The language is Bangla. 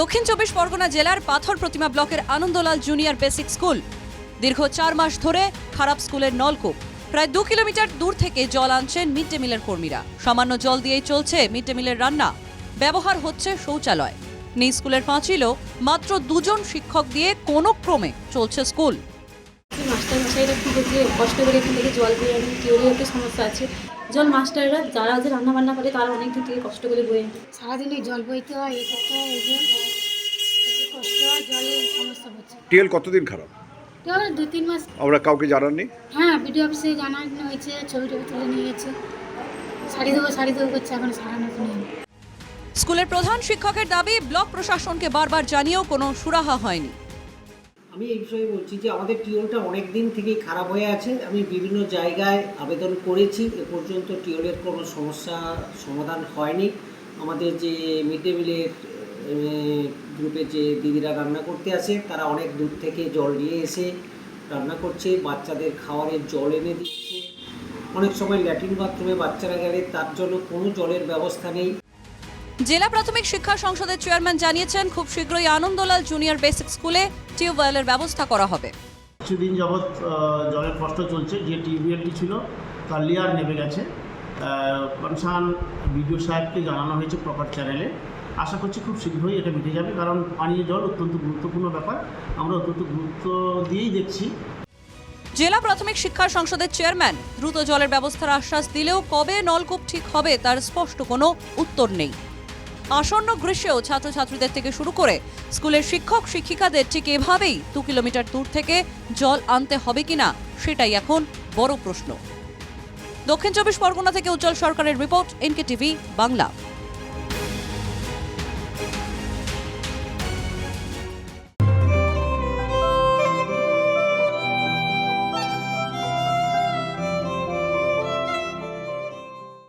দক্ষিণ চব্বিশ পরগনা জেলার পাথর প্রতিমা ব্লকের আনন্দলাল জুনিয়র বেসিক স্কুল। দীর্ঘ চার মাস ধরে খারাপ স্কুলের নলকূপ। প্রায় দু কিলোমিটার দূর থেকে জল আনছেন মিড ডে মিলের কর্মীরা। সামান্য জল দিয়েই চলছে মিড ডে মিলের রান্না। ব্যবহার হচ্ছে শৌচালয়। নিজ স্কুলের পাঁচিলও মাত্র দুজন শিক্ষক দিয়ে কোনো ক্রমে চলছে স্কুল। মাস্টার মশাইরা কী করছে কষ্ট করে এখান থেকে জল বয়ে আনেন টিউবের একটু সমস্যা আছে। জল মাস্টাররা যারা যে রান্না বান্না করে তারা অনেক দূর থেকে কষ্ট করে বয়ে আনে। সারাদিন এই জল বইতে হয় এই করতে হয় এই যে কষ্ট হয় জলের সমস্যা হচ্ছে। টিএল কতদিন খারাপ? দু তিন মাস। আমরা কাউকে জানাননি? হ্যাঁ বিডিও অফিসে জানানো হয়েছে ছবি টবি তুলে নিয়ে গেছে। শাড়ি দেবো শাড়ি দেবো করছে এখন সারানো স্কুলের প্রধান শিক্ষকের দাবি ব্লক প্রশাসনকে বারবার জানিয়েও কোনো সুরাহা হয়নি। আমি এই বিষয়ে বলছি যে আমাদের টিওলটা অনেক দিন থেকেই খারাপ হয়ে আছে। আমি বিভিন্ন জায়গায় আবেদন করেছি, এ পর্যন্ত টিওলের কোনো সমস্যা সমাধান হয়নি। আমাদের যে মিড ডে মিলের গ্রুপে যে দিদিরা রান্না করতে আসে, তারা অনেক দূর থেকে জল নিয়ে এসে রান্না করছে, বাচ্চাদের খাওয়ারের জল এনে দিচ্ছে। অনেক সময় ল্যাট্রিন বাথরুমে বাচ্চারা গেলে তার জন্য কোনো জলের ব্যবস্থা নেই। জেলা প্রাথমিক শিক্ষা সংসদের চেয়ারম্যান জানিয়েছেন খুব শীঘ্রই আনন্দলাল জুনিয়র বেসিক স্কুলে টিউবওয়েলের ব্যবস্থা করা হবে। কিছুদিন যাবৎ জলের কষ্ট চলছে যে টিউবওয়েলটি ছিল তার লেয়ার নেমে গেছে। কনসার্ন বিডিও সাহেবকে জানানো হয়েছে প্রপার চ্যানেলে। আশা করছি খুব শীঘ্রই এটা মিটে যাবে কারণ পানীয় জল অত্যন্ত গুরুত্বপূর্ণ ব্যাপার। আমরা অত্যন্ত গুরুত্ব দিয়েই দেখছি। জেলা প্রাথমিক শিক্ষা সংসদের চেয়ারম্যান দ্রুত জলের ব্যবস্থার আশ্বাস দিলেও কবে নলকূপ ঠিক হবে তার স্পষ্ট কোনো উত্তর নেই। আসন্ন গ্রীষ্মেও ছাত্রছাত্রীদের থেকে শুরু করে স্কুলের শিক্ষক, শিক্ষিকাদের ঠিক এভাবেই দু কিলোমিটার দূর থেকে জল আনতে হবে কিনা সেটাই এখন বড় প্রশ্ন। দক্ষিণ চব্বিশ পরগনা থেকে উজ্জ্বল সরকারের রিপোর্ট এনকে টিভি বাংলা।